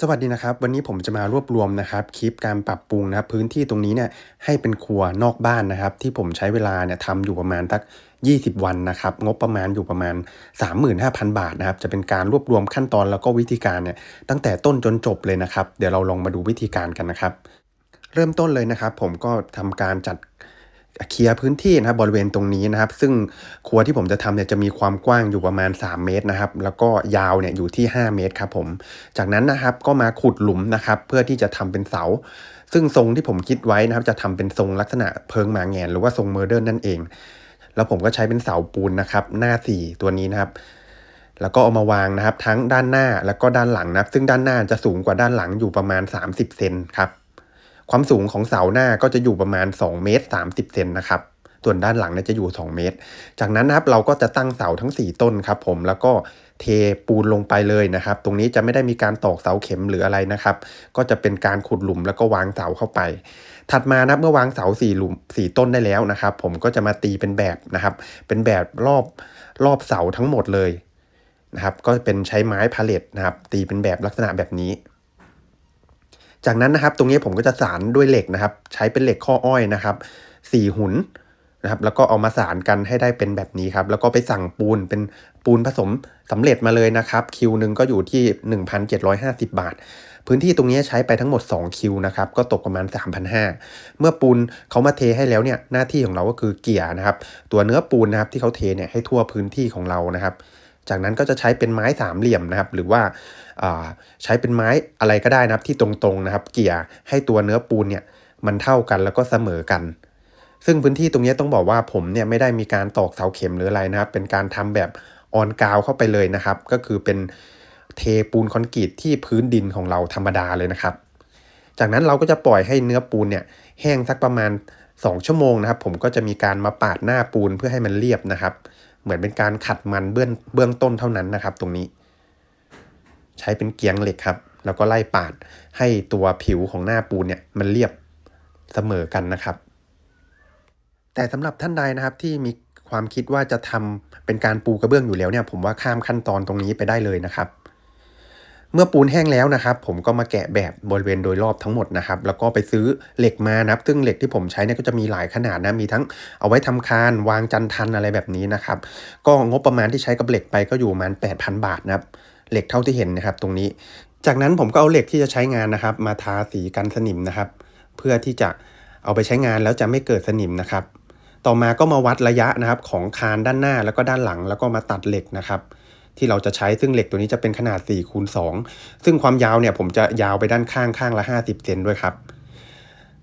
สวัสดีนะครับ วันนี้ผมจะมารวบรวมนะครับคลิปการปรับปรุงนะครับพื้นที่ตรงนี้เนี่ยให้เป็นครัวนอกบ้านนะครับ ที่ผมใช้เวลาเนี่ยทำอยู่ประมาณสัก 20 วันนะครับ งบประมาณอยู่ประมาณ 35,000 บาทนะครับ จะเป็นการรวบรวมขั้นตอนแล้วก็วิธีการเนี่ยตั้งแต่ต้นจนจบเลยนะครับ เดี๋ยวเราลองมาดูวิธีการกันนะครับ เริ่มต้นเลยนะครับ ผมก็ทำการจัด เคลียร์พื้นที่นะครับบริเวณตรงนี้นะครับ ซึ่งครัวที่ผมจะทำเนี่ยจะมีความกว้างอยู่ประมาณ 3 เมตรนะครับ แล้วก็ยาวเนี่ยอยู่ที่ 5 เมตรครับผมจากนั้นนะครับก็มาขุดหลุมนะครับ เพื่อที่จะทำเป็นเสา ซึ่งทรงที่ผมคิดไว้นะครับ จะทำเป็นทรงลักษณะเพิงหมาแงนหรือว่าทรงเมอร์เดิร์นนั่นเอง แล้วผมก็ใช้เป็นเสาปูนนะครับ หน้า 4 ตัวนี้นะครับแล้วก็เอามาวางนะครับ ทั้งด้านหน้าแล้วก็ด้านหลังนะครับ ซึ่งด้านหน้าจะสูงกว่าด้านหลังอยู่ประมาณ 30 เซนครับ ความสูงของเสาหน้าก็จะอยู่ประมาณ 2 เมตร 30 เซนนะครับ ส่วนด้านหลังเนี่ยจะอยู่ 2 เมตร จากนั้นนะครับเราก็จะตั้งเสาทั้ง 4 ต้นครับผม แล้วก็เทปูนลงไปเลยนะครับ ตรงนี้จะไม่ได้มีการตอกเสาเข็มหรืออะไรนะครับ ก็จะเป็นการขุดหลุมแล้วก็วางเสาเข้าไป ถัดมานะเมื่อวางเสาสี่หลุมสี่ต้นได้แล้วนะครับ ผมก็จะมาตีเป็นแบบนะครับ เป็นแบบรอบรอบเสาทั้งหมดเลยนะครับ ก็เป็นใช้ไม้พาเลตนะครับ ตีเป็นแบบลักษณะแบบนี้ จากนั้นนะครับตรงนี้ผมก็จะสานด้วยเหล็กนะครับ ใช้เป็นเหล็กข้ออ้อยนะครับสี่หุนนะครับแล้วก็เอามาสานกันให้ได้เป็นแบบนี้ครับแล้วก็ไปสั่งปูนเป็นปูนผสมสำเร็จมาเลยนะครับคิวหนึ่งก็อยู่ที่ 1,750 บาท พื้นที่ตรงนี้ใช้ไปทั้งหมด 2 คิวนะครับก็ตกประมาณ 3,500 เมื่อปูนเขามาเทให้แล้วเนี่ยหน้าที่ของเราก็คือเกี่ยนะครับตัวเนื้อปูนนะครับที่เขาเทเนี่ยให้ทั่วพื้นที่ของเรานะครับ จากนั้นก็จะใช้เป็นไม้สามเหลี่ยมนะครับหรือว่า ใช้เป็นไม้อะไรก็ได้นะครับที่ตรงๆนะครับ เกี่ยให้ตัวเนื้อปูนเนี่ยมันเท่ากันแล้วก็เสมอกัน ซึ่งพื้นที่ตรงนี้ต้องบอกว่าผมเนี่ยไม่ได้มีการตอกเสาเข็มหรืออะไรนะครับ เป็นการทำแบบออนกาวเข้าไปเลยนะครับ ก็คือเป็นเทปูนคอนกรีตที่พื้นดินของเราธรรมดาเลยนะครับ จากนั้นเราก็จะปล่อยให้เนื้อปูนเนี่ยแห้งสักประมาณ 2 ชั่วโมงนะครับ ผมก็จะมีการมาปาดหน้าปูนเพื่อให้มันเรียบนะครับ เหมือนเป็นการขัดมันเบื้องเบื้องต้นเท่านั้นนะครับ ตรงนี้ ใช้เป็นเกียงเหล็กครับ แล้วก็ไล่ปาดให้ตัวผิวของหน้าปูนเนี่ยมันเรียบเสมอกันนะครับ แต่สำหรับท่านใดนะครับที่มีความคิดว่าจะทำเป็นการปูกระเบื้องอยู่แล้วเนี่ยผมว่าข้ามขั้นตอนตรงนี้ไปได้เลยนะครับ เมื่อปูนแห้งแล้วนะครับ ผมก็มาแกะแบบบริเวณโดยรอบทั้งหมดนะครับ แล้วก็ไปซื้อเหล็กมานะครับ ซึ่งเหล็กที่ผมใช้เนี่ยก็จะมีหลายขนาดนะมีทั้งเอาไว้ทำคานวางจันทันอะไรแบบนี้นะครับ ก็งบประมาณที่ใช้กับเหล็กไปก็อยู่ประมาณ8,000 บาทนะครับ เหล็กเท่าที่เห็นนะครับ ตรงนี้ จากนั้นผมก็เอาเหล็กที่จะใช้งานนะครับ มาทาสีกันสนิมนะครับ เพื่อที่จะเอาไปใช้งานแล้วจะไม่เกิดสนิมนะครับ ต่อมาก็มาวัดระยะนะครับ ของคานด้านหน้าแล้วก็ด้านหลัง แล้วก็มาตัดเหล็กนะครับ ที่เราจะใช้ซึ่งเหล็กตัวนี้จะเป็นขนาด4คูณ2ซึ่งความยาวเนี่ยผมจะยาวไปด้านข้างข้างละ 50เซนด้วยครับ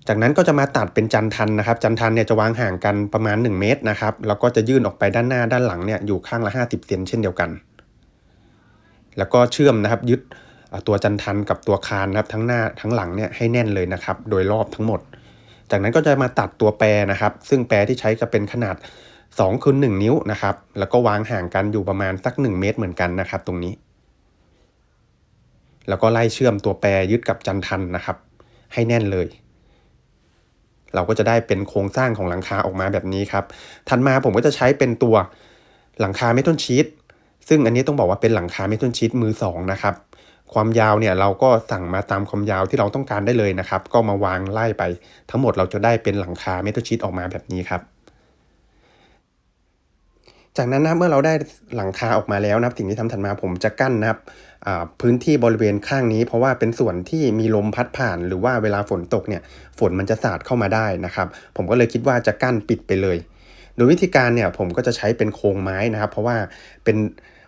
จากนั้นก็จะมาตัดเป็นจันทันนะครับ จันทันเนี่ยจะวางห่างกันประมาณ 1 เมตรนะครับ แล้วก็จะยื่นออกไปด้านหน้าด้านหลังเนี่ยอยู่ข้างละ 50เซนเช่นเดียวกัน แล้วก็เชื่อมนะครับยึดตัวจันทันกับตัวคานนะครับทั้งหน้าทั้งหลังเนี่ยให้แน่นเลยนะครับ โดยรอบทั้งหมด จากนั้นก็จะมาตัดตัวแปรนะครับ ซึ่งแปรที่ใช้จะเป็นขนาด2คูณ1นิ้วนะครับ แล้วก็วางห่างกันอยู่ประมาณสัก 1 เมตรเหมือนกันนะครับ ตรงนี้ แล้วก็ไล่เชื่อมตัวแปรยึดกับจันทันนะครับ ให้แน่นเลย เราก็จะได้เป็นโครงสร้างของหลังคาออกมาแบบนี้ครับ ถัดมาผมก็จะใช้เป็นตัวหลังคาเมทัลชีต ซึ่งอันนี้ต้องบอกว่าเป็นหลังคาเมทัลชีตมือ2นะครับความยาวเนี่ยเราก็สั่งมาตามความยาวที่เราต้องการได้เลยนะครับ ก็มาวางไล่ไปทั้งหมดเราจะได้เป็นหลังคาเมทัลชีตออกมาแบบนี้ครับจากนั้นนะเมื่อเราได้หลังคาออกมาแล้วนะสิ่งที่ทำถัดมาผมจะกั้นนะครับพื้นที่บริเวณข้างนี้ เพราะว่าเป็นส่วนที่มีลมพัดผ่าน หรือว่าเวลาฝนตกเนี่ยฝนมันจะสาดเข้ามาได้นะครับ ผมก็เลยคิดว่าจะกั้นปิดไปเลย โดยวิธีการเนี่ยผมก็จะใช้เป็นโครงไม้นะครับ เพราะว่าเป็น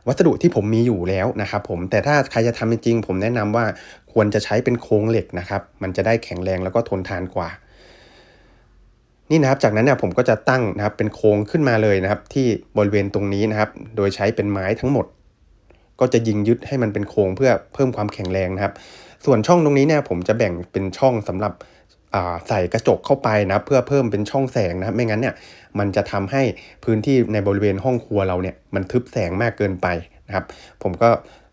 วัสดุที่ผมมีอยู่แล้วนะครับผมแต่ถ้าใครจะทำจริงๆผมแนะนำว่าควรจะใช้เป็นโครงเหล็กนะครับ มันจะได้แข็งแรงแล้วก็ทนทานกว่า นี่นะครับจากนั้นเนี่ยผมก็จะตั้งนะครับเป็นโครงขึ้นมาเลยนะครับ ที่บริเวณตรงนี้นะครับ โดยใช้เป็นไม้ทั้งหมด ก็จะยิงยึดให้มันเป็นโครงเพื่อเพิ่มความแข็งแรงนะครับ ส่วนช่องตรงนี้เนี่ยผมจะแบ่งเป็นช่องสำหรับใส่กระจกเข้าไปนะเพื่อเพิ่มเป็นช่องแสงนะครับไม่งั้นเนี่ย มันจะทำให้พื้นที่ในบริเวณห้องครัวเราเนี่ยมันทึบแสงมากเกินไปนะครับผมก็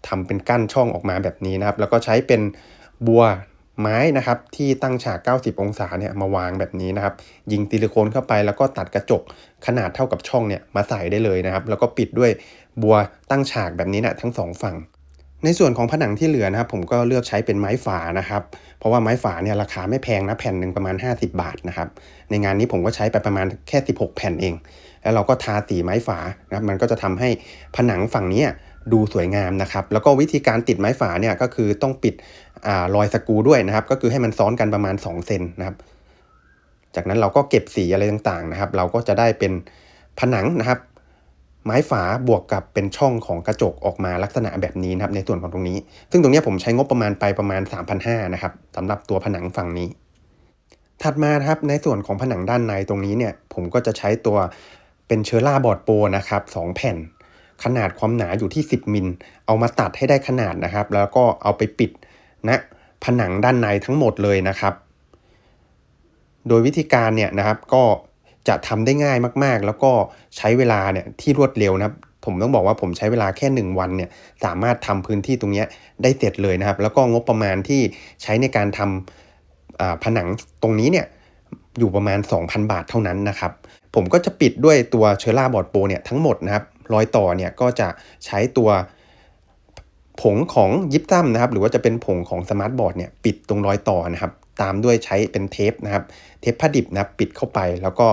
ทำเป็นกั้นช่องออกมาแบบนี้นะครับ แล้วก็ใช้เป็นบัวไม้นะครับที่ตั้งฉาก 90 องศาเนี่ยมาวางแบบนี้นะครับ ยิงซิลิโคนเข้าไปแล้วก็ตัดกระจกขนาดเท่ากับช่องเนี่ยมาใส่ได้เลยนะครับ แล้วก็ปิดด้วยบัวตั้งฉากแบบนี้นะทั้งสองฝั่ง ในส่วนของผนังที่เหลือนะครับผมก็เลือกใช้เป็นไม้ฝานะครับ เพราะว่าไม้ฝาเนี่ยราคาไม่แพงนะแผ่นหนึ่งประมาณ 50 บาทนะครับ ในงานนี้ผมก็ใช้ไปประมาณแค่ 16 แผ่นเอง แล้วเราก็ทาสีไม้ฝานะครับมันก็จะทำให้ผนังฝั่งนี้ดูสวยงามนะครับ แล้วก็วิธีการติดไม้ฝาเนี่ยก็คือต้องปิดอรอยสกูด้วยนะครับ ก็คือให้มันซ้อนกันประมาณ 2 เซนนะครับ จากนั้นเราก็เก็บสีอะไรต่างๆนะครับ เราก็จะได้เป็นผนังนะครับ ไม้ฝาบวกกับเป็นช่องของกระจกออกมาลักษณะแบบนี้นะครับในส่วนของตรงนี้ ซึ่งตรงนี้ผมใช้งบประมาณไปประมาณ 3,500นะครับสำหรับตัวผนังฝั่งนี้ ถัดมาครับในส่วนของผนังด้านในตรงนี้เนี่ยผมก็จะใช้ตัวเป็นเชอร่าบอร์ดโปรนะครับ2แผ่น ขนาดความหนาอยู่ที่ 10 มิล เอามาตัดให้ได้ขนาดนะครับ แล้วก็เอาไปปิดนะผนังด้านในทั้งหมดเลยนะครับ โดยวิธีการเนี่ยนะครับก็ จะทำได้ง่ายมากๆ แล้วก็ใช้เวลาเนี่ยที่รวดเร็วนะครับผมต้องบอกว่าผมใช้เวลาแค่ 1 วันเนี่ยสามารถทำพื้นที่ตรงนี้ได้เสร็จเลยนะครับ แล้วก็งบประมาณที่ใช้ในการทำผนังตรงนี้เนี่ยอยู่ประมาณ 2,000 บาทเท่านั้นนะครับ ผมก็จะปิดด้วยตัวเชอร่าบอร์ดโปรเนี่ยทั้งหมดนะครับรอยต่อเนี่ยก็จะใช้ตัวผงของยิปซัมนะครับ หรือว่าจะเป็นผงของสมาร์ทบอร์ดเนี่ยปิดตรงรอยต่อนะครับ ตามด้วยใช้เป็นเทปนะครับ เทปผ้าดิบนะบปิดเข้าไปแล้วก็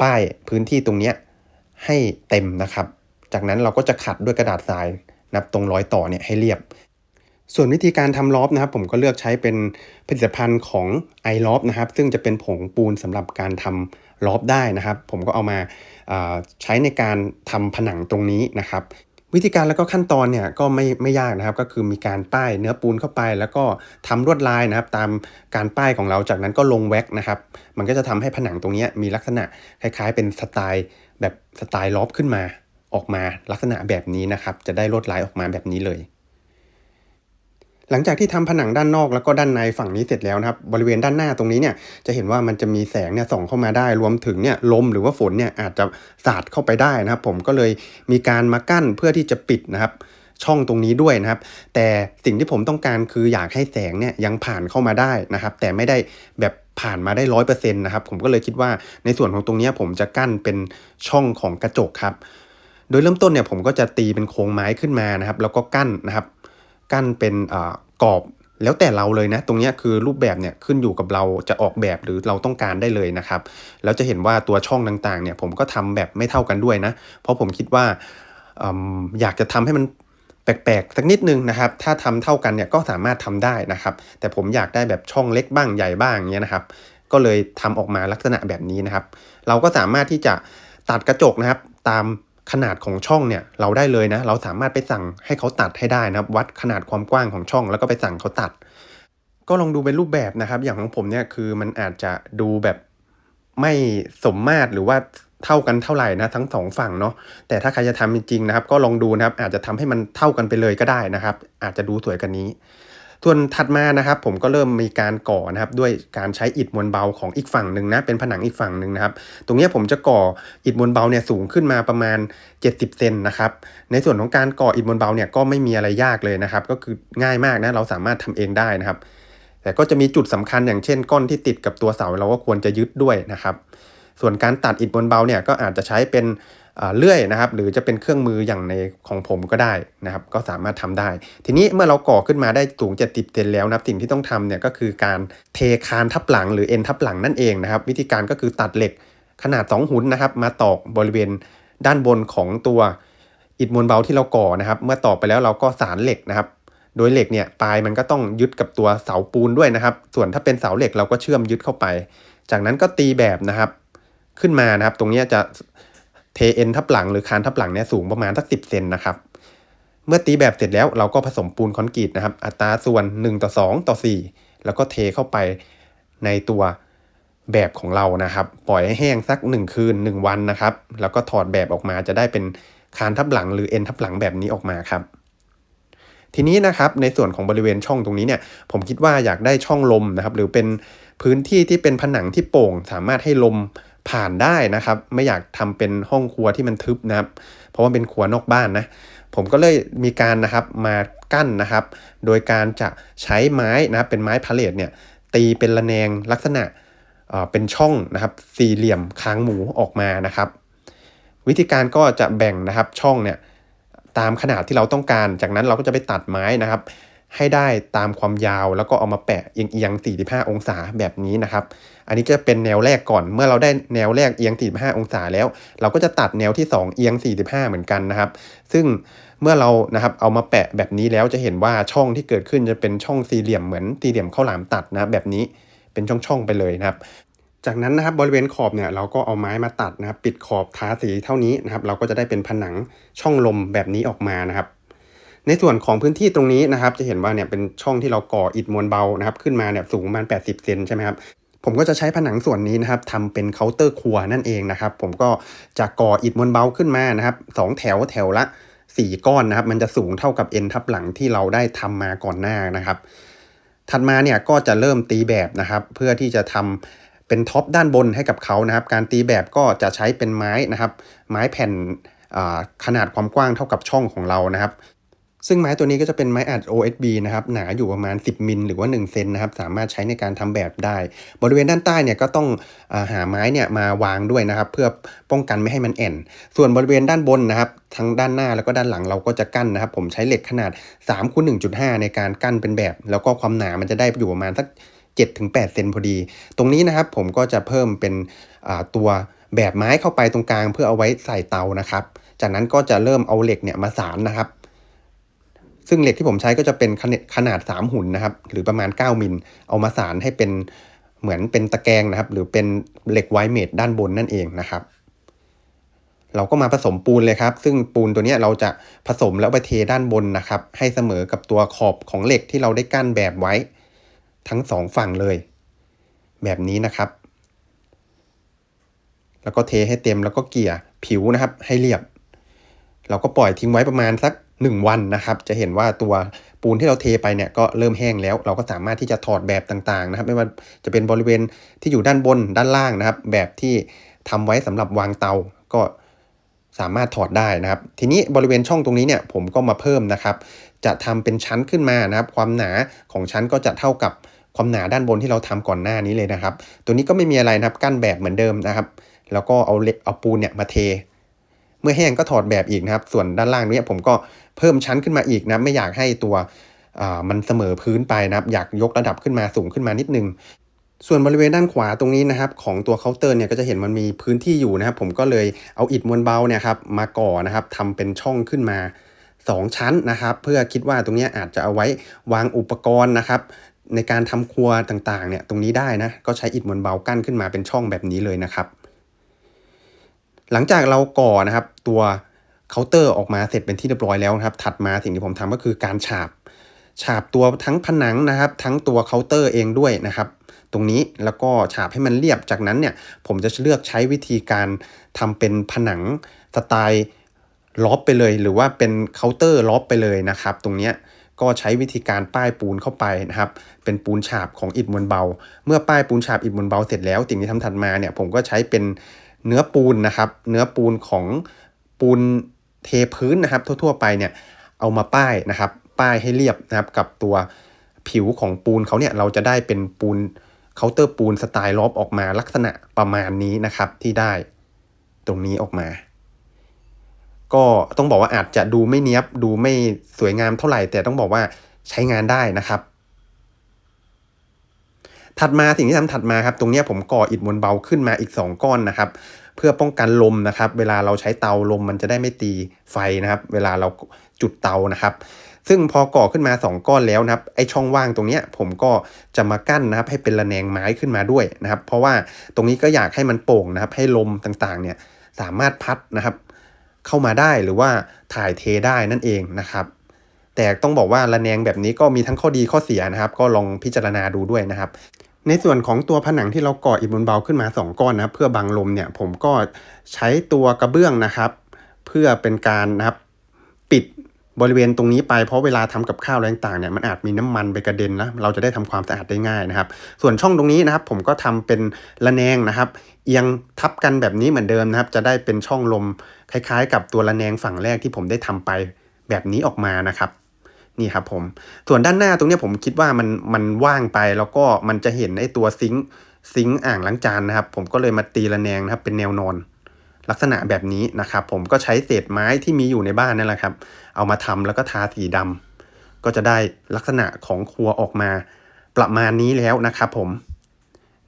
ป้ายพื้นที่ตรงนี้ให้เต็มนะครับ จากนั้นเราก็จะขัดด้วยกระดาษทรายนับตรงรอยต่อเนี่ยให้เรียบ ส่วนวิธีการทำลอฟนะครับ ผมก็เลือกใช้เป็นผลิตภัณฑ์ของไอลอฟนะครับ ซึ่งจะเป็นผงปูนสำหรับการทำลอฟได้นะครับ ผมก็เอามาใช้ในการทำผนังตรงนี้นะครับ วิธีการแล้วก็ขั้นตอนเนี่ยก็ไม่ไม่ยากนะครับ ก็คือมีการป้ายเนื้อปูนเข้าไป แล้วก็ทำลวดลายนะครับ ตามการป้ายของเราจากนั้นก็ลงแว็กนะครับ มันก็จะทำให้ผนังตรงนี้มีลักษณะคล้ายๆ เป็นสไตล์แบบสไตล์ลอฟขึ้นมาออกมาลักษณะแบบนี้นะครับ จะได้ลวดลายออกมาแบบนี้เลย หลังจากที่ทำผนังด้านนอกแล้วก็ด้านในฝั่งนี้เสร็จแล้วนะครับบริเวณด้านหน้าตรงนี้เนี่ยจะเห็นว่ามันจะมีแสงเนี่ยส่องเข้ามาได้รวมถึงเนี่ยลมหรือว่าฝนเนี่ยอาจจะสาดเข้าไปได้นะครับผมก็เลยมีการมากั้นเพื่อที่จะปิดนะครับช่องตรงนี้ด้วยนะครับ แต่สิ่งที่ผมต้องการคืออยากให้แสงเนี่ยยังผ่านเข้ามาได้นะครับ แต่ไม่ได้แบบผ่านมาได้ร้อยเปอร์เซ็นต์นะครับ ผมก็เลยคิดว่าในส่วนของตรงนี้ผมจะกั้นเป็นช่องของกระจกครับ โดยเริ่มต้นเนี่ยผมก็จะตีเป็นโครงไม้ขึ้นมานะครับ แล้วก็กั้นนะครับ กั้นเป็นกรอบแล้วแต่เราเลยนะ ตรงนี้คือรูปแบบเนี่ยขึ้นอยู่กับเราจะออกแบบหรือเราต้องการได้เลยนะครับ แล้วจะเห็นว่าตัวช่องต่างๆเนี่ยผมก็ทำแบบไม่เท่ากันด้วยนะ เพราะผมคิดว่าออยากจะทำให้มันแปลกๆสักนิดนึงนะครับ ถ้าทำเท่ากันเนี่ยก็สามารถทำได้นะครับ แต่ผมอยากได้แบบช่องเล็กบ้างใหญ่บ้างเงี้ยนะครับ ก็เลยทำออกมาลักษณะแบบนี้นะครับ เราก็สามารถที่จะตัดกระจกนะครับตาม ขนาดของช่องเนี่ยเราได้เลยนะ เราสามารถไปสั่งให้เขาตัดให้ได้นะครับ วัดขนาดความกว้างของช่อง แล้วก็ไปสั่งเขาตัด ก็ลองดูเป็นรูปแบบนะครับ อย่างของผมเนี่ยคือมันอาจจะดูแบบไม่สมมาตรหรือว่าเท่ากันเท่าไหร่นะทั้งสองฝั่งเนาะแต่ถ้าใครจะทำจริงๆนะครับ ก็ลองดูนะครับ อาจจะทำให้มันเท่ากันไปเลยก็ได้นะครับ อาจจะดูสวยกันนี้ ส่วนถัดมานะครับผมก็เริ่มมีการก่อนะครับด้วยการใช้อิฐมวลเบาของอีกฝั่งหนึ่งนะเป็นผนังอีกฝั่งหนึ่งนะครับตรงนี้ผมจะก่ออิฐมวลเบาเนี่ยสูงขึ้นมาประมาณ 70 เซนนะครับในส่วนของการก่ออิฐมวลเบาเนี่ยก็ไม่มีอะไรยากเลยนะครับก็คือง่ายมากนะเราสามารถทำเองได้นะครับ แต่ก็จะมีจุดสำคัญอย่างเช่น ก้อนที่ติดกับตัวเสาเราก็ควรจะยึดด้วยนะครับ ส่วนการตัดอิฐมวลเบาเนี่ยก็อาจจะใช้เป็น เลื่อยนะครับ หรือจะเป็นเครื่องมืออย่างในของผมก็ได้นะครับ ก็สามารถทำได้ ทีนี้เมื่อเราก่อขึ้นมาได้สูง70เซนแล้วนะครับสิ่งที่ต้องทำเนี่ยก็คือการเทคานทับหลังหรือเอ็นทับหลังนั่นเองนะครับ วิธีการก็คือตัดเหล็กขนาด 2 หุ่นนะครับ มาตอกบริเวณด้านบนของตัวอิฐมวลเบาที่เราก่อนะครับ เมื่อตอกไปแล้วเราก็สารเหล็กนะครับ โดยเหล็กเนี่ยปลายมันก็ต้องยึดกับตัวเสาปูนด้วยนะครับ ส่วนถ้าเป็นเสาเหล็กเราก็เชื่อมยึดเข้าไป จากนั้นก็ตีแบบนะครับ ขึ้นมานะครับ ตรงนี้จะ เทเอ็นทับหลังหรือคานทับหลังเนี่ยสูงประมาณสักสิเซนนะครับ เมื่อตีแบบเสร็จแล้วเราก็ผสมปูนคอนกรีตนะครับ อัตราส่วน 1 ต่อ 2 ต่อ 4 แล้วก็เทเข้าไปในตัวแบบของเรานะครับ ปล่อยให้แห้งสัก 1 คืน 1 วันนะครับ แล้วก็ถอดแบบออกมาจะได้เป็นคานทับหลังหรือเอ็นทับหลังแบบนี้ออกมาครับทีนี้นะครับในส่วนของบริเวณช่องตรงนี้เนี่ยผมคิดว่าอยากได้ช่องลมนะครับ หรือเป็นพื้นที่ที่เป็นผนังที่โป่ง สามารถให้ลม ผ่านได้นะครับ ไม่อยากทำเป็นห้องครัวที่มันทึบนะครับ เพราะว่าเป็นครัวนอกบ้านนะผมก็เลยมีการนะครับมากั้นนะครับ โดยการจะใช้ไม้นะครับเป็นไม้พาเลตเนี่ยตีเป็นระแนงลักษณะเป็นช่องนะครับสี่เหลี่ยมค้างหมูออกมานะครับ วิธีการก็จะแบ่งนะครับช่องเนี่ยตามขนาดที่เราต้องการ จากนั้นเราก็จะไปตัดไม้นะครับ ให้ได้ตามความยาวแล้วก็เอามาแปะเอียงๆ45 องศาแบบนี้นะครับ อันนี้จะเป็นแนวแรกก่อน เมื่อเราได้แนวแรกเอียง 45 องศาแล้ว เราก็จะตัดแนวที่ 2 เอียง 45 เหมือนกันนะครับ ซึ่งเมื่อเรานะครับเอามาแปะแบบนี้แล้วจะเห็นว่าช่องที่เกิดขึ้นจะเป็นช่องสี่เหลี่ยมเหมือนสี่เหลี่ยมข้าวหลามตัดนะแบบนี้เป็นช่องๆไปเลยนะครับจากนั้นนะครับบริเวณขอบเนี่ยเราก็เอาไม้มาตัดนะครับปิดขอบทาสีเท่านี้นะครับเราก็จะได้เป็นผนังช่องลมแบบนี้ออกมานะครับ ในส่วนของพื้นที่ตรงนี้นะครับ จะเห็นว่าเนี่ยเป็นช่องที่เราก่ออิฐมวลเบานะครับ ขึ้นมาเนี่ยสูงประมาณ 80 เซนใช่ไหมครับ ผมก็จะใช้ผนังส่วนนี้นะครับทำเป็นเคาน์เตอร์ครัวนั่นเองนะครับ ผมก็จะก่ออิฐมวลเบาขึ้นมานะครับสองแถวแถวละ4ก้อนนะครับ มันจะสูงเท่ากับเอ็นทับหลังที่เราได้ทำมาก่อนหน้านะครับ ถัดมาเนี่ยก็จะเริ่มตีแบบนะครับ เพื่อที่จะทำเป็นท็อปด้านบนให้กับเขานะครับ การตีแบบก็จะใช้เป็นไม้นะครับ ไม้แผ่นขนาดความกว้างเท่ากับช่องของเรานะครับ ซึ่งไม้ตัวนี้ก็จะเป็นไม้อัด OSB นะครับ หนาอยู่ประมาณ 10 มิลหรือว่า1เซนนะครับ สามารถใช้ในการทำแบบได้ บริเวณด้านใต้เนี่ยก็ต้องอาหาไม้เนี่ยมาวางด้วยนะครับ เพื่อป้องกันไม่ให้มันแอนส่วนบริเวณด้านบนนะครับ ทั้งด้านหน้าแล้วก็ด้านหลังเราก็จะกั้นนะครับ ผมใช้เหล็กขนาด3คูณ1.5 ในการกั้นเป็นแบบ แล้วก็ความหนามันจะได้อยู่ประมาณสัก7-8เซนพอดี ตรงนี้นะครับผมก็จะเพิ่มเป็นตัวแบบไม้เข้าไปตรงกลาง เพื่อเอาไว้ใส่เตานะครับ จากนั้นก็จะเริ่มเอาเหล็กเนี่ยมาสานนะครับ ซึ่งเหล็กที่ผมใช้ก็จะเป็นขนาด 3 หุ่นนะครับ หรือประมาณ 9 มิล เอามาสานให้เป็นเหมือนเป็นตะแกรงนะครับ หรือเป็นเหล็กไวเมดด้านบนนั่นเองนะครับ เราก็มาผสมปูนเลยครับ ซึ่งปูนตัวนี้เราจะผสมแล้วไปเทด้านบนนะครับ ให้เสมอกับตัวขอบของเหล็กที่เราได้กั้นแบบไว้ ทั้งสองฝั่งเลย แบบนี้นะครับ แล้วก็เทให้เต็มแล้วก็เกี่ยผิวนะครับ ให้เรียบ เราก็ปล่อยทิ้งไว้ประมาณสัก 1 วันนะครับ จะเห็นว่าตัวปูนที่เราเทไปเนี่ยก็เริ่มแห้งแล้ว เราก็สามารถที่จะถอดแบบต่างๆนะครับ ไม่ว่าจะเป็นบริเวณที่อยู่ด้านบนด้านล่างนะครับ แบบที่ทำไว้สำหรับวางเตาก็สามารถถอดได้นะครับ ทีนี้บริเวณช่องตรงนี้เนี่ยผมก็มาเพิ่มนะครับ จะทำเป็นชั้นขึ้นมานะครับ ความหนาของชั้นก็จะเท่ากับความหนาด้านบนที่เราทำก่อนหน้านี้เลยนะครับ ตัวนี้ก็ไม่มีอะไรนะครับกั้นแบบเหมือนเดิมนะครับ แล้วก็เอาเล็กเอาปูนเนี่ยมาเท เมื่อแห้งก็ถอดแบบอีกนะครับ ส่วนด้านล่างนี้ผมก็เพิ่มชั้นขึ้นมาอีกนะไม่อยากให้ตัวมันเสมอพื้นไปนะครับ อยากยกระดับขึ้นมาสูงขึ้นมานิดนึงส่วนบริเวณด้านขวาตรงนี้นะครับของตัวเคาน์เตอร์เนี่ยก็จะเห็นมันมีพื้นที่อยู่นะครับ ผมก็เลยเอาอิฐมวลเบาเนี่ยครับมาก่อนะครับทำเป็นช่องขึ้นมา 2 ชั้นนะครับ เพื่อคิดว่าตรงนี้อาจจะเอาไว้วางอุปกรณ์นะครับ ในการทำครัวต่างๆเนี่ยตรงนี้ได้นะก็ใช้อิฐมวลเบากั้นขึ้นมาเป็นช่องแบบนี้เลยนะครับ หลังจากเราก่อนะครับตัวเคาน์เตอร์ออกมาเสร็จเป็นที่เรียบร้อยแล้วนะครับ ถัดมาสิ่งที่ผมทำก็คือการฉาบ ฉาบตัวทั้งผนังนะครับ ทั้งตัวเคาน์เตอร์เองด้วยนะครับ ตรงนี้แล้วก็ฉาบให้มันเรียบจากนั้นเนี่ยผมจะเลือกใช้วิธีการทำเป็นผนังสไตล์ล็อบไปเลย หรือว่าเป็นเคาน์เตอร์ล็อบไปเลยนะครับ ตรงเนี้ยก็ใช้วิธีการป้ายปูนเข้าไปนะครับ เป็นปูนฉาบของอิฐมวลเบา เมื่อป้ายปูนฉาบอิฐมวลเบาเสร็จแล้วสิ่งที่ทำถัดมาเนี่ยผมก็ใช้เป็น เนื้อปูนนะครับ เนื้อปูนของปูนเทพื้นนะครับทั่วๆไปเนี่ยเอามาป้ายนะครับ ป้ายให้เรียบนะครับกับตัวผิวของปูนเขาเนี่ยเราจะได้เป็นปูนเคาน์เตอร์ปูนสไตล์ลอบออกมาลักษณะประมาณนี้นะครับที่ได้ตรงนี้ออกมา ก็ต้องบอกว่าอาจจะดูไม่เนี้ยบดูไม่สวยงามเท่าไหร่ แต่ต้องบอกว่าใช้งานได้นะครับ ถัดมาสิ่งที่ทำถัดมาครับ ตรงนี้ผมก่ออิฐมวลเบาขึ้นมาอีก 2 ก้อนนะครับ เพื่อป้องกันลมนะครับ เวลาเราใช้เตาลมมันจะได้ไม่ตีไฟนะครับ เวลาเราจุดเตานะครับซึ่งพอก่อขึ้นมา 2 ก้อนแล้วนะครับไอช่องว่างตรงนี้ผมก็จะมากั้นนะครับ ให้เป็นระแนงไม้ขึ้นมาด้วยนะครับ เพราะว่าตรงนี้ก็อยากให้มันโป่งนะครับ ให้ลมต่างๆ เนี่ยสามารถพัดนะครับ เข้ามาได้หรือว่าถ่ายเทได้นั่นเองนะครับ แต่ต้องบอกว่าระแนงแบบนี้ก็มีทั้งข้อดีข้อเสียนะครับ ก็ลองพิจารณาดูด้วยนะครับ ในส่วนของตัวผนังที่เราก่ออิฐบนเบาขึ้นมา 2 ก้อนนะเพื่อบังลมเนี่ยผมก็ใช้ตัวกระเบื้องนะครับ เพื่อเป็นการนะครับปิดบริเวณตรงนี้ไปเพราะเวลาทำกับข้าวอะไรต่างๆเนี่ยมันอาจมีน้ำมันไปกระเด็นนะเราจะได้ทำความสะอาดได้ง่ายนะครับ ส่วนช่องตรงนี้นะครับ ผมก็ทำเป็นระแนงนะครับ เอียงทับกันแบบนี้เหมือนเดิมนะครับ จะได้เป็นช่องลมคล้าย ๆ กับตัวระแนงฝั่งแรกที่ผมได้ทำไปแบบนี้ออกมานะครับ นี่ครับผม ส่วนด้านหน้าตรงนี้ผมคิดว่ามันมันว่างไปแล้วก็มันจะเห็นไอ้ตัวซิงซิงอ่างล้างจานนะครับ ผมก็เลยมาตีระแนงนะครับเป็นแนวนอน ลักษณะแบบนี้นะครับ ผมก็ใช้เศษไม้ที่มีอยู่ในบ้านนั่นแหละครับ เอามาทำแล้วก็ทาสีดำก็จะได้ลักษณะของครัวออกมาประมาณนี้แล้วนะครับผม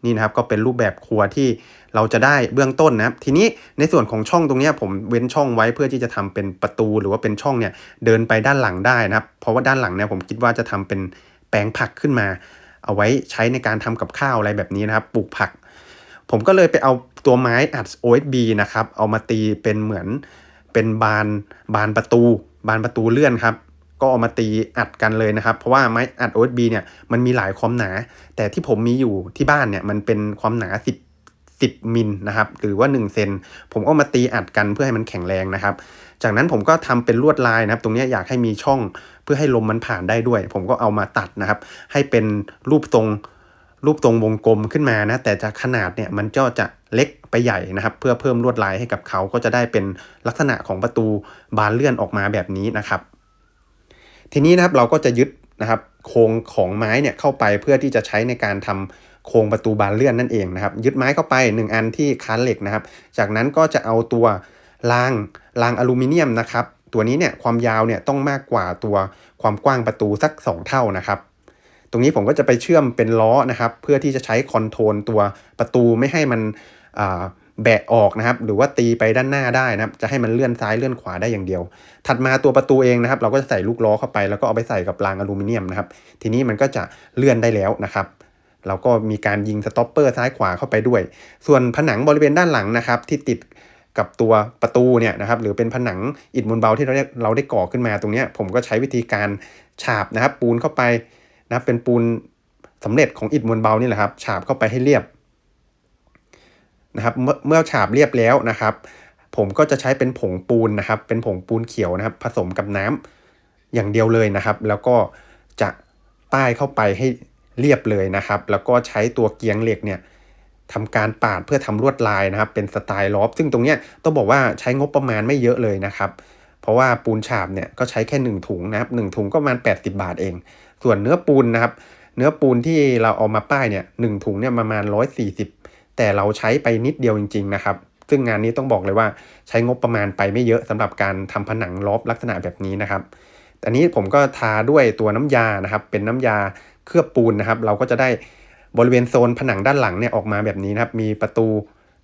นี่นะครับก็เป็นรูปแบบครัวที่ เราจะได้เบื้องต้นนะครับทีนี้ในส่วนของช่องตรงนี้ผมเว้นช่องไว้เพื่อที่จะทำเป็นประตูหรือว่าเป็นช่องเนี่ยเดินไปด้านหลังได้นะครับ เพราะว่าด้านหลังเนี่ยผมคิดว่าจะทำเป็นแปลงผักขึ้นมา เอาไว้ใช้ในการทำกับข้าวอะไรแบบนี้นะครับปลูกผัก ผมก็เลยไปเอาตัวไม้อัด OSB นะครับเอามาตีเป็นเหมือนเป็นบานบานประตู บานประตูเลื่อนครับก็เอามาตีอัดกันเลยนะครับ เพราะว่าไม้อัด OSB เนี่ยมันมีหลายความหนา แต่ที่ผมมีอยู่ที่บ้านเนี่ยมันเป็นความหนา 10 10 มิลนะครับหรือว่า1เซนผมก็มาตีอัดกันเพื่อให้มันแข็งแรงนะครับ จากนั้นผมก็ทำเป็นลวดลายนะครับ ตรงนี้อยากให้มีช่องเพื่อให้ลมมันผ่านได้ด้วย ผมก็เอามาตัดนะครับ ให้เป็นรูปทรงรูปทรงวงกลมขึ้นมานะแต่จะขนาดเนี่ยมันก็จะเล็กไปใหญ่นะครับ เพื่อเพิ่มลวดลายให้กับเขาก็จะได้เป็นลักษณะของประตูบานเลื่อนออกมาแบบนี้นะครับ ทีนี้นะครับเราก็จะยึดนะครับโครงของไม้เนี่ยเข้าไปเพื่อที่จะใช้ในการทำ โครงประตูบานเลื่อนนั่นเองนะครับ ยึดไม้เข้าไป 1 อันที่คานเหล็กนะครับ จากนั้นก็จะเอาตัวรางรางอลูมิเนียมนะครับ ตัวนี้เนี่ยความยาวเนี่ยต้องมากกว่าตัวความกว้างประตูสัก 2 เท่านะครับ ตรงนี้ผมก็จะไปเชื่อมเป็นล้อนะครับ เพื่อที่จะใช้คอนโทรลตัวประตูไม่ให้มันแบะออกนะครับ หรือว่าตีไปด้านหน้าได้นะครับ จะให้มันเลื่อนซ้ายเลื่อนขวาได้อย่างเดียว ถัดมาตัวประตูเองนะครับ เราก็จะใส่ลูกล้อเข้าไปแล้วก็เอาไปใส่กับรางอลูมิเนียมนะครับ ทีนี้มันก็จะเลื่อนได้แล้วนะครับ เราก็มีการยิงสต็อปเปอร์ซ้ายขวาเข้าไปด้วย ส่วนผนังบริเวณด้านหลังนะครับ ที่ติดกับตัวประตูเนี่ยนะครับหรือเป็นผนังอิฐมวลเบาที่เราได้เราได้ก่อขึ้นมาตรงนี้ผมก็ใช้วิธีการฉาบนะครับ ปูนเข้าไปนะครับเป็นปูนสำเร็จของอิฐมวลเบานี่แหละครับฉาบเข้าไปให้เรียบนะครับเมื่อฉาบเรียบแล้วนะครับ ผมก็จะใช้เป็นผงปูนนะครับ เป็นผงปูนเขียวนะครับ ผสมกับน้ำอย่างเดียวเลยนะครับ แล้วก็จะป้ายเข้าไปให้ เรียบเลยนะครับ แล้วก็ใช้ตัวเกียงเหล็กเนี่ยทำการปาดเพื่อทำลวดลายนะครับ เป็นสไตล์ลอฟซึ่งตรงเนี้ยต้องบอกว่าใช้งบประมาณไม่เยอะเลยนะครับ เพราะว่าปูนฉาบเนี่ยก็ใช้แค่ 1 ถุงนะครับหถุงก็ประมาณ 80 บาทเอง ส่วนเนื้อปูนนะครับ เนื้อปูนที่เราเอามาป้ายเนี่ยหถุงเนี่ยประมาณ 140 แต่เราใช้ไปนิดเดียวจริง ๆ นะครับ ซึ่งงานนี้ต้องบอกเลยว่าใช้งบประมาณไปไม่เยอะสำหรับการทำผนังลอฟลักษณะแบบนี้นะครับอันนี้ผมก็ทาด้วยตัวน้ำยานะครับ เป็นน้ำยา เคลือบปูนนะครับ เราก็จะได้บริเวณโซนผนังด้านหลังเนี่ยออกมาแบบนี้นะครับ มีประตู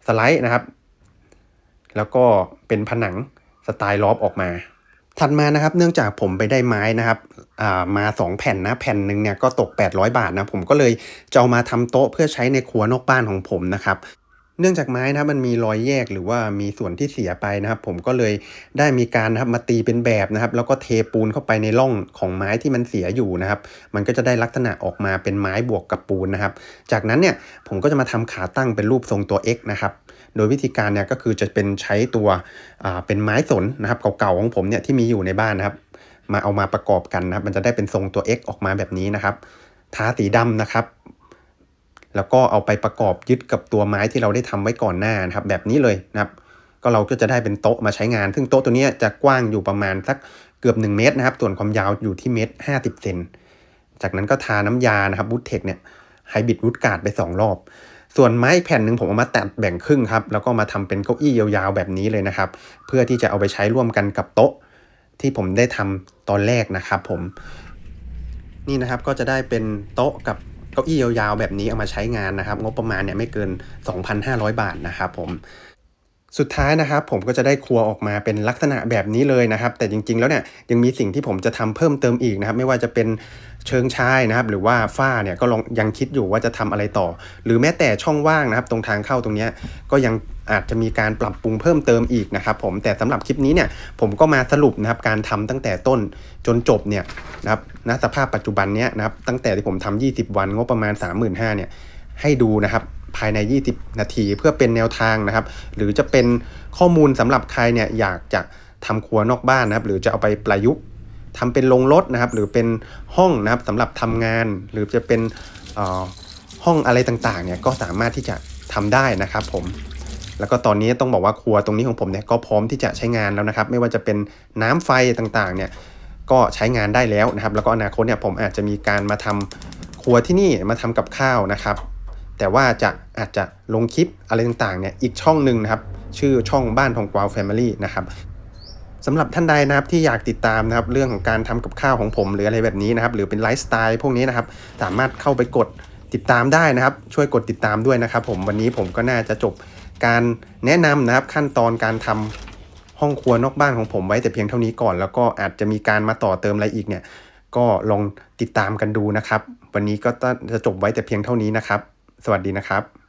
สไลด์นะครับ แล้วก็เป็นผนังสไตล์ลอฟออกมา ถัดมานะครับ เนื่องจากผมไปได้ไม้นะครับมา 2 แผ่นนะแผ่นหนึ่งเนี่ยก็ตก 800 บาทนะผมก็เลยจะเอามาทำโต๊ะเพื่อใช้ในครัวนอกบ้านของผมนะครับ เนื่องจากไม้นะมันมีรอยแยกหรือว่ามีส่วนที่เสียไปนะครับ ผมก็เลยได้มีการนะครับมาตีเป็นแบบนะครับ แล้วก็เทปูนเข้าไปในร่องของไม้ที่มันเสียอยู่นะครับ มันก็จะได้ลักษณะออกมาเป็นไม้บวกกับปูนนะครับ จากนั้นเนี่ยผมก็จะมาทำขาตั้งเป็นรูปทรงตัว X นะครับโดยวิธีการเนี่ยก็คือจะเป็นใช้ตัวเป็นไม้สนนะครับเก่าๆของผมเนี่ยที่มีอยู่ในบ้านนะครับ มาเอามาประกอบกันนะครับ มันจะได้เป็นทรงตัว X ออกมาแบบนี้นะครับ ทาสีดำนะครับ แล้วก็เอาไปประกอบยึดกับตัวไม้ที่เราได้ทำไว้ก่อนหน้านะครับ แบบนี้เลยนะครับ ก็เราก็จะได้เป็นโต๊ะมาใช้งาน ซึ่งโต๊ะตัวนี้จะกว้างอยู่ประมาณสักเกือบ 1 เมตรนะครับ ส่วนความยาวอยู่ที่เมตรห้าสิบเซนจากนั้นก็ทาน้ำยานะครับบูทเทคเนี่ยไฮบิดวูดการ์ดไป 2 รอบ ส่วนไม้แผ่นหนึ่งผมเอามาตัดแบ่งครึ่งครับ แล้วก็มาทำเป็นเก้าอี้ยาวๆแบบนี้เลยนะครับ เพื่อที่จะเอาไปใช้ร่วมกันกับโต๊ะ ที่ผมได้ทำตอนแรกนะครับผม นี่นะครับก็จะได้เป็นโต๊ะกับ เก้าอี้ยาวๆแบบนี้เอามาใช้งานนะครับ งบประมาณเนี่ยไม่เกิน 2,500 บาทนะครับผมสุดท้ายนะครับผมก็จะได้ครัวออกมาเป็นลักษณะแบบนี้เลยนะครับ แต่จริงๆแล้วเนี่ยยังมีสิ่งที่ผมจะทำเพิ่มเติมอีกนะครับ ไม่ว่าจะเป็น เชิงชายนะครับ หรือว่าฝ้าเนี่ยก็ลองยังคิดอยู่ว่าจะทำอะไรต่อ หรือแม้แต่ช่องว่างนะครับ ตรงทางเข้าตรงนี้ก็ยังอาจจะมีการปรับปรุงเพิ่มเติมอีกนะครับผมแต่สำหรับคลิปนี้เนี่ยผมก็มาสรุปนะครับการทำตั้งแต่ต้นจนจบเนี่ยนะครับณสภาพปัจจุบันเนี้ยนะครับตั้งแต่ที่ผมทำ20 วันงบประมาณ 35,000เนี่ยให้ดูนะครับภายใน 20 นาทีเพื่อเป็นแนวทางนะครับ หรือจะเป็นข้อมูลสำหรับใครเนี่ยอยากจะทำครัวนอกบ้านนะครับ หรือจะเอาไปประยุกต์ ทำเป็นโรงรถนะครับ หรือเป็นห้องนะครับสำหรับทำงาน หรือจะเป็นห้องอะไรต่างๆเนี่ยก็สามารถที่จะทำได้นะครับผมแล้วก็ตอนนี้ต้องบอกว่าครัวตรงนี้ของผมเนี่ยก็พร้อมที่จะใช้งานแล้วนะครับ ไม่ว่าจะเป็นน้ำไฟต่างๆเนี่ยก็ใช้งานได้แล้วนะครับ แล้วก็อนาคตเนี่ยผมอาจจะมีการมาทำครัวที่นี่มาทำกับข้าวนะครับ แต่ว่าจะอาจจะลงคลิปอะไรต่างๆเนี่ยอีกช่องหนึ่งนะครับ ชื่อช่องบ้านทองกวาวแฟมิลี่นะครับ สำหรับท่านใดนะครับที่อยากติดตามนะครับเรื่องของการทำกับข้าวของผม หรืออะไรแบบนี้นะครับ หรือเป็นไลฟ์สไตล์พวกนี้นะครับ สามารถเข้าไปกดติดตามได้นะครับ ช่วยกดติดตามด้วยนะครับ ผมวันนี้ผมก็น่าจะจบการแนะนำนะครับขั้นตอนการทำห้องครัวนอกบ้านของผมไว้แต่เพียงเท่านี้ก่อน แล้วก็อาจจะมีการมาต่อเติมอะไรอีกเนี่ย ก็ลองติดตามกันดูนะครับ วันนี้ก็จะจบไว้แต่เพียงเท่านี้นะครับ สวัสดีนะครับ